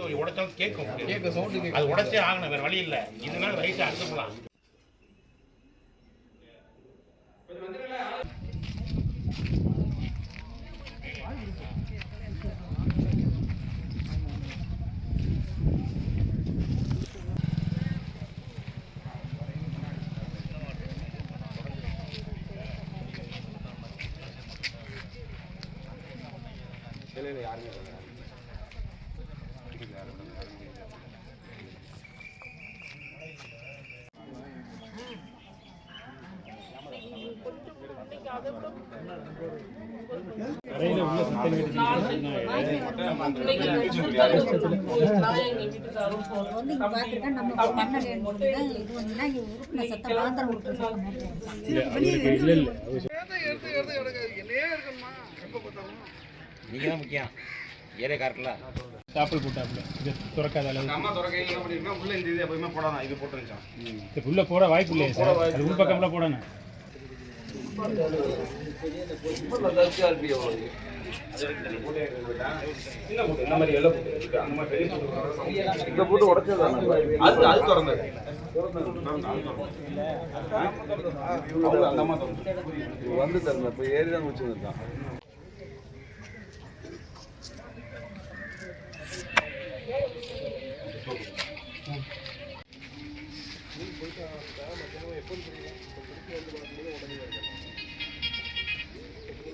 சத்தம் கேட்கும் கேட்க சவுண்டு அது உடச்சே ஆகணும் வேற வழி இல்லை. இதனால ரைட்டை அழுத்தலாம் வந்து இங்க பார்த்துருக்கேன் நம்ம மண்ணல் இது வந்துன்னா இங்க உறுப்பினர் சத்தம் மாத்திரம் கொடுத்து நீங்க தான் முக்கியம் ஏரியா கார்க்குல சாப்பிள் இது துறக்காத அளவு அம்மா துறக்கையில் என்ன பண்ணிருக்கா உள்ள இந்த இது எப்பவுமே போடாதான் இது போட்டுருந்துச்சான் உள்ள போட வாய்ப்பு இல்லையா சார். அது உள் பக்கம்லாம் போடணும். இந்த போட்டு உடச்சதான் அது அது திறந்தது வந்து தரல இப்போ ஏறி தான்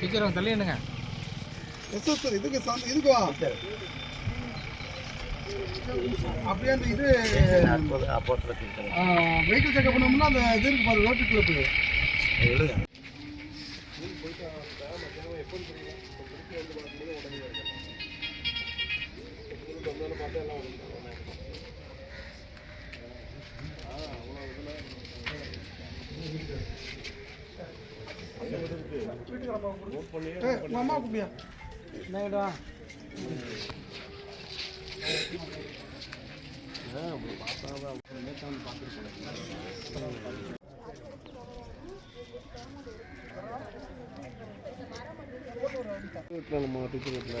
டீச்சர் தள்ளி என்னங்க எஸ்எஸ் இதுக்கு சார்ந்த இதுக்கு வா. அப்படியே அந்த இது வெஹிக்கிள் செக்அப் பண்ணோம்னா அந்த இது இருக்கு பாரு ரோட்டு கிளப்பு மாமா குப்பியா என்னடா வீட்டில் நம்ம டீச்சர் வீட்டில்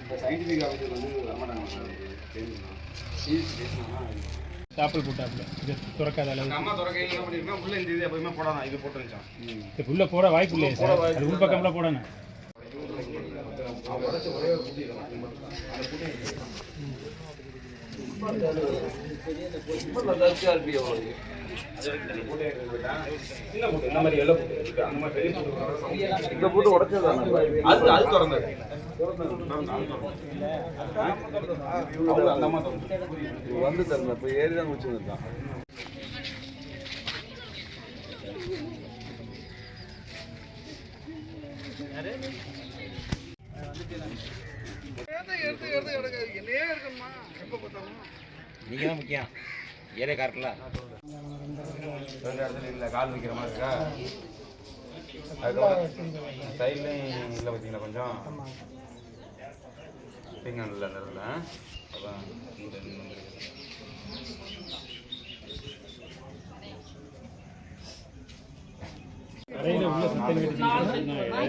இந்த சயின்டிஃபிக் ஆஃபீஸர் வந்து வரமாட்டாங்க தெரிஞ்சுக்கணும் சீரியஸ் பேசினா சாப்பிள் போட்டாப்புல. இது துறக்காத அளவு அம்மா துறக்கையில் என்ன உள்ள இந்த இது எப்பவுமே போடாதான் இது போட்டுருந்துச்சான் இது உள்ள போட வாய்ப்பு இல்லையா சார். அது உள் பக்கம்லாம் போடணும். அவன் உடச்ச ஒரே ஒரு இந்த போட்டு அது அது திறந்தது வந்து தரல இப்போ ஏறி தான் வச்சுருந்தான் எடுத்து எடுத்து எடுக்க நீங்க தான் முக்கியம். ஏரியா கரெக்டில் ரெண்டு இடத்துல இல்லை கால் வைக்கிற மாதிரி இருக்கா? அதுக்கப்புறம் சைட்லையும் இல்லை பார்த்தீங்களா கொஞ்சம்? இல்லை அந்த இடத்துல அதான். கடையில் உள்ள சுத்தம்